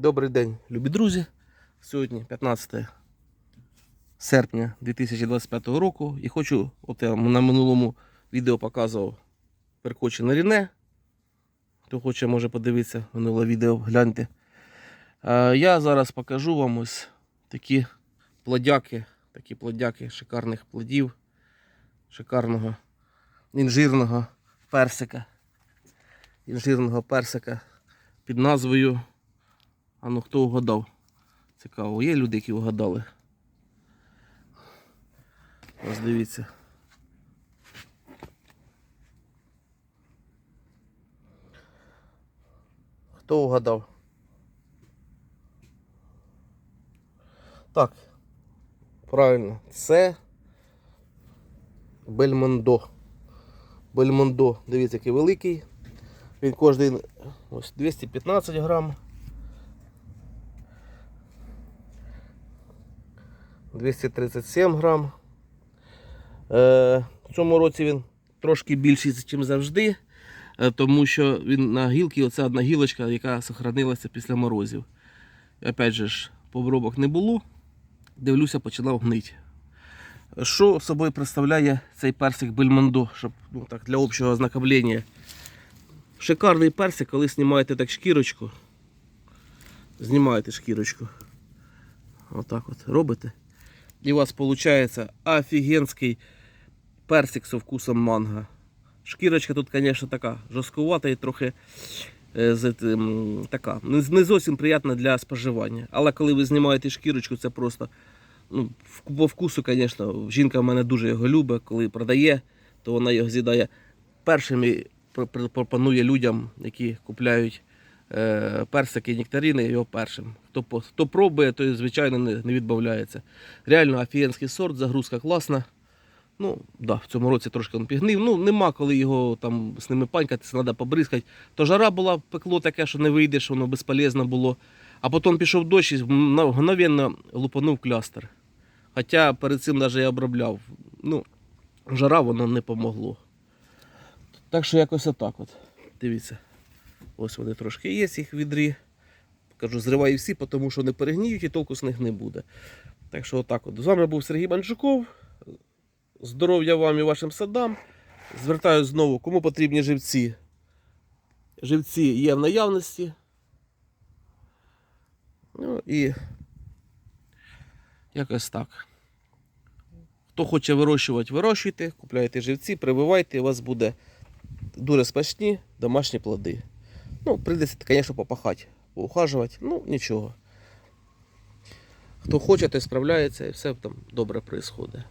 Добрий день, любі друзі. Сьогодні 15 серпня 2025 року. І хочу, от я на минулому відео показував перекочене ріне. Хто хоче, може подивитися минуле відео, гляньте. Я зараз покажу вам ось такі плодяки, такі плодяки шикарних плодів, шикарного інжирного персика. Інжирного персика під назвою. А ну хто угадав? Цікаво, є люди, які вгадали. Ось дивіться. Хто угадав? Так. Правильно, це Бельмондо. Бельмондо, дивіться, який великий. Він кожний ось 215 грам. 237 грам. Е, в цьому році він трошки більший, ніж завжди, е, тому що він на гілці, оця одна гілочка, яка сохранилася після морозів. Опять же ж, побробок не було. Дивлюся, починав гнити. Що собою представляє цей персик Бельмондо, щоб ну, так, для общого ознакомлення? Шикарний персик, коли знімаєте так шкірочку. Знімаєте шкірочку. Отак от робите. І у вас виходить офігенський персик со вкусом манго. Шкірочка тут, звісно, така жорсткувата і трохи е, з, така, не, зовсім приємна для споживання. Але коли ви знімаєте шкірочку, це просто ну, по вкусу, звісно, жінка в мене дуже його любить, коли продає, то вона його з'їдає пр- пропонує людям, які купляють персики і нектарини, його першим. Хто, хто пробує, той, звичайно, не, не відмовляється. Реально офігенський сорт, загрузка класна. Ну, да, в цьому році трошки він пігнив. Ну, нема коли його там з ними панькатися, треба побризкати. То жара була, пекло таке, що не вийдеш, воно безполезно було. А потім пішов дощ і мгновенно лупанув клястер. Хоча перед цим навіть я обробляв. Ну, жара воно не помогло. Так що якось отак от. Дивіться. Ось вони трошки є, їх відрі. Кажу, зриваю всі, тому що не перегніють і толку з них не буде. Так що отак от. З вами був Сергій Банчуков. Здоров'я вам і вашим садам. Звертаюсь знову, кому потрібні живці. Живці є в наявності. Ну і якось так. Хто хоче вирощувати, вирощуйте, купляйте живці, прививайте, у вас буде дуже смачні домашні плоди. Ну, прийдеться, звісно, попахати, поухажувати, ну нічого. Хто хоче, той справляється і все там добре відбувається.